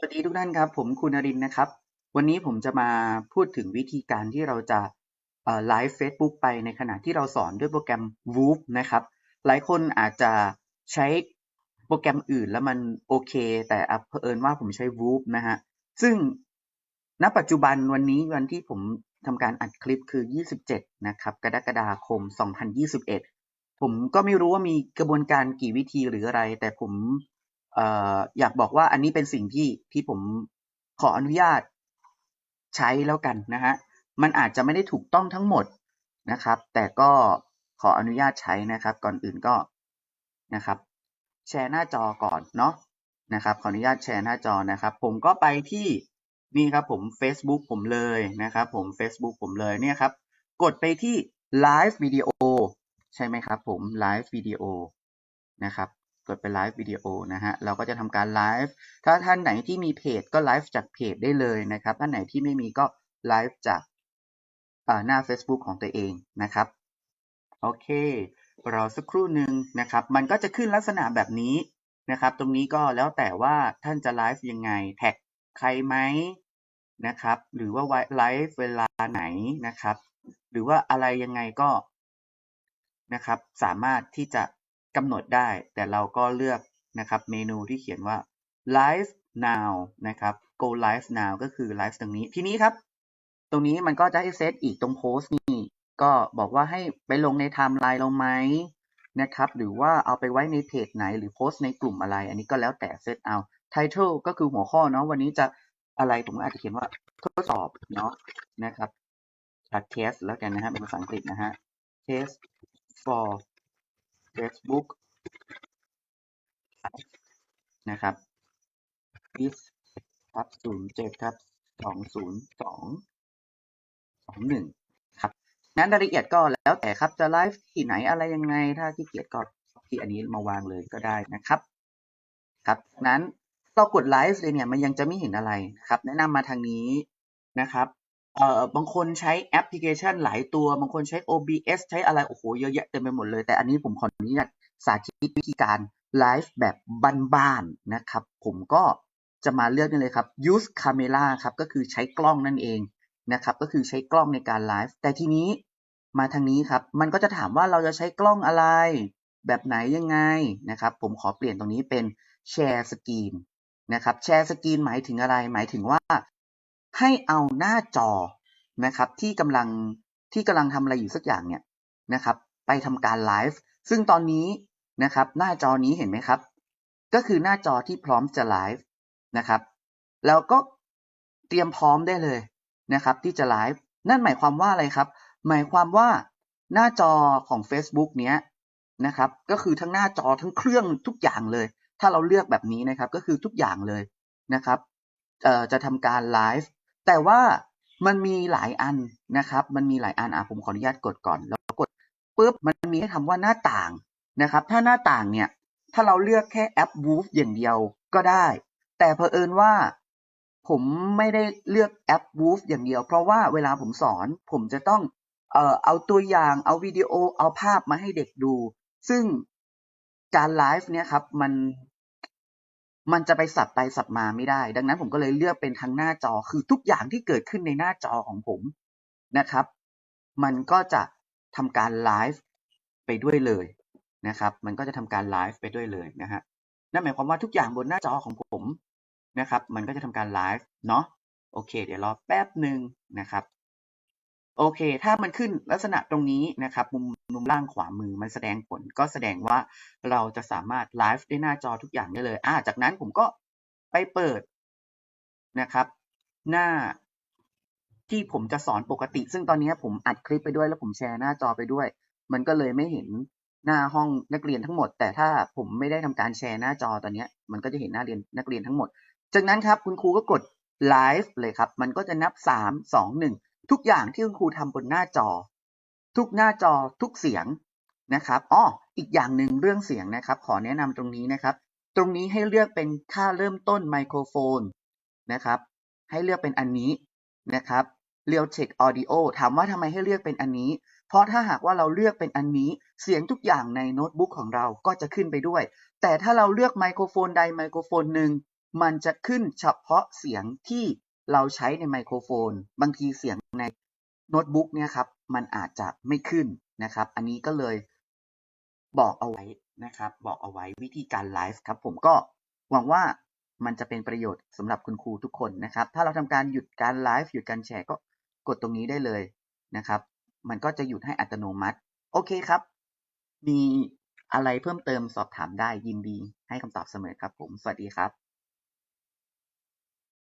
สวัสดีทุกท่านครับ ผมคุณนรินทร์นะครับ วันนี้ผมจะมาพูดถึงวิธีการที่เราจะไลฟ์เฟซบุ๊กไปในขณะที่เราสอนด้วยโปรแกรม Whoop นะครับ หลายคนอาจจะใช้โปรแกรมอื่นแล้วมันโอเค แต่อะเผอิญว่าผมใช้ Whoop นะฮะ ซึ่งณปัจจุบันวันนี้วันที่ผมทำการอัดคลิปคือ 27 นะครับ กรกฎาคม 2021 ผมก็ไม่รู้ว่ามีกระบวนการกี่วิธีหรืออะไร แต่ผม อยากบอกว่าอันนี้เป็นสิ่งที่ที่ผมขออนุญาตใช้แล้วกันนะฮะ มันอาจจะไม่ได้ถูกต้องทั้งหมดนะครับ แต่ก็ขออนุญาตใช้นะครับ ก่อนอื่นก็นะครับ แชร์หน้าจอก่อนเนาะนะครับ ขออนุญาตแชร์หน้าจอนะครับ ผมก็ไปที่นี่ครับผม Facebook ผมเลยนะครับ ผม Facebook ผมเลยเนี่ยครับ กดไปที่ Live Video ใช่ไหมครับผม Live Video นะครับ กดไป Live Video นะฮะเราก็จะทำการไลฟ์ถ้าท่านไหนที่มีเพจก็ไลฟ์จากเพจได้เลยนะครับท่านไหนที่ไม่มีก็ไลฟ์จากหน้า Facebook ของตัวเองนะครับโอเครอสักครู่หนึ่งนะครับ มันก็จะขึ้นลักษณะแบบนี้นะครับ ตรงนี้ก็แล้วแต่ว่าท่านจะไลฟ์ยังไง แท็กใครไหมนะครับ หรือว่าไลฟ์เวลาไหนนะครับ หรือว่าอะไรยังไงก็นะครับ สามารถที่จะ กำหนดได้ แต่เราก็เลือกนะครับเมนูที่เขียนว่า live now นะครับ go live now ก็คือ live ตรงนี้ ทีนี้ครับ ตรงนี้มันก็จะให้เซตอีกตรงโพสต์นี่ ก็บอกว่าให้ไปลงในไทม์ไลน์เราไหมนะครับ หรือว่าเอาไปไว้ในเพจไหน หรือโพสต์ในกลุ่มอะไร อันนี้ก็แล้วแต่เซตเอา title ก็คือหัวข้อเนาะ วันนี้จะอะไรผมอาจจะเขียนว่าทดสอบเนาะนะครับจากเทสแล้วกันนะฮะเป็นภาษาอังกฤษนะฮะ test for Facebook นะครับ is ทับศูนย์เจ็ดทับสองศูนย์สองสองหนึ่งครับงั้นรายละเอียดก็แล้วแต่ครับจะไลฟ์ที่ไหนอะไรยังไง ถ้าที่เกียจก็ที่อันนี้มาวางเลยก็ได้นะครับ ครับนั้นเรากดไลฟ์เลยเนี่ยมันยังจะไม่เห็นอะไรครับ แนะนำมาทางนี้นะครับ เอ่อบางคนใช้แอปพลิเคชันหลายตัว บางคนใช้ OBS ใช้อะไร โอ้โห เยอะแยะเต็มไปหมดเลย แต่อันนี้ผมขออนุญาตสาธิตวิธีการไลฟ์แบบบ้านๆนะครับ ผมก็จะมาเลือกนี่เลยครับ use camera ครับ ก็คือใช้กล้องนั่นเองนะครับ ก็คือใช้กล้องในการไลฟ์ แต่ทีนี้มาทางนี้ครับ มันก็จะถามว่าเราจะใช้กล้องอะไร แบบไหนยังไงนะครับ ผมขอเปลี่ยนตรงนี้เป็น share screen นะครับ share screen หมายถึงอะไร หมายถึงว่า ให้เอาหน้าจอนะครับที่กำลังที่กำลังทำอะไรอยู่สักอย่างเนี่ยนะครับ ไปทำการไลฟ์ซึ่งตอนนี้นะครับ หน้าจอนี้เห็นไหมครับ ก็คือหน้าจอที่พร้อมจะไลฟ์นะครับแล้วก็เตรียมพร้อมได้เลยนะครับ ที่จะไลฟ์นั่นหมายความว่าอะไรครับ หมายความว่าหน้าจอของ Facebook เนี้ยนะครับ ก็คือทั้งหน้าจอทั้งเครื่องทุกอย่างเลย ถ้าเราเลือกแบบนี้นะครับ ก็คือทุกอย่างเลยนะครับจะทำการไลฟ์ แต่ว่ามันมีหลายอันนะครับ มันมีหลายอันอะผมขออนุญาตกดก่อน แล้วกดปุ๊บมันมีให้ทำว่าหน้าต่างนะครับ ถ้าหน้าต่างเนี่ย ถ้าเราเลือกแค่แอป Woof อย่างเดียวก็ได้ แต่เผอิญว่าผมไม่ได้เลือกแอป Woof อย่างเดียว เพราะว่าเวลาผมสอนผมจะต้องเอ่อเอาตัวอย่างเอาวิดีโอเอาภาพมาให้เด็กดู ซึ่งการไลฟ์เนี่ยครับมัน มันจะไปสับไปสับมาไม่ได้ ดังนั้นผมก็เลยเลือกเป็นทั้งหน้าจอคือทุกอย่างที่เกิดขึ้นในหน้าจอของผมนะครับ มันก็จะทำการไลฟ์ไปด้วยเลยนะครับ มันก็จะทำการไลฟ์ไปด้วยเลยนะฮะนั่นหมายความว่าทุกอย่างบนหน้าจอของผมนะครับ มันก็จะทำการไลฟ์เนาะโอเค เดี๋ยวรอแป๊บหนึ่งนะครับ โอเค ถ้ามันขึ้นลักษณะตรงนี้นะครับ มุมมุมล่างขวามือมันแสดงผล ก็แสดงว่าเราจะสามารถไลฟ์ได้หน้าจอทุกอย่างได้เลย อ่า จากนั้นผมก็ไปเปิดนะครับ หน้าที่ผมจะสอนปกติ ซึ่งตอนนี้ผมอัดคลิปไปด้วยแล้วผมแชร์หน้าจอไปด้วย มันก็เลยไม่เห็นหน้าห้องนักเรียนทั้งหมด แต่ถ้าผมไม่ได้ทำการแชร์หน้าจอตอนนี้มันก็จะเห็นหน้าเรียนนักเรียนทั้งหมด จากนั้นครับคุณครูก็กดไลฟ์เลยครับ มันก็จะนับสามสองหนึ่ง ทุกอย่างที่คุณครูทำบนหน้าจอ ทุกหน้าจอทุกเสียงนะครับอ๋ออีกอย่างหนึ่งเรื่องเสียงนะครับ ขอแนะนำตรงนี้นะครับ ตรงนี้ให้เลือกเป็นค่าเริ่มต้นไมโครโฟนนะครับ ให้เลือกเป็นอันนี้นะครับ r e a l t e c h Audio ถามว่าทำไมให้เลือกเป็นอันนี้ เพราะถ้าหากว่าเราเลือกเป็นอันนี้ เสียงทุกอย่างในโน้ตบุ๊กของเราก็จะขึ้นไปด้วย แต่ถ้าเราเลือกไมโครโฟนใดไมโครโฟนหนึ่งมันจะขึ้นเฉพาะเสียงที่ เราใช้ในไมโครโฟน บางทีเสียงในโน้ตบุ๊กเนี่ยครับ มันอาจจะไม่ขึ้นนะครับ อันนี้ก็เลยบอกเอาไว้นะครับ บอกเอาไว้วิธีการไลฟ์ครับผมก็หวังว่ามันจะเป็นประโยชน์สำหรับคุณครูทุกคนนะครับ ถ้าเราทำการหยุดการไลฟ์หยุดการแชร์ก็กดตรงนี้ได้เลยนะครับ มันก็จะหยุดให้อัตโนมัติ โอเคครับ มีอะไรเพิ่มเติมสอบถามได้ยินดีให้คำตอบเสมอครับผม สวัสดีครับ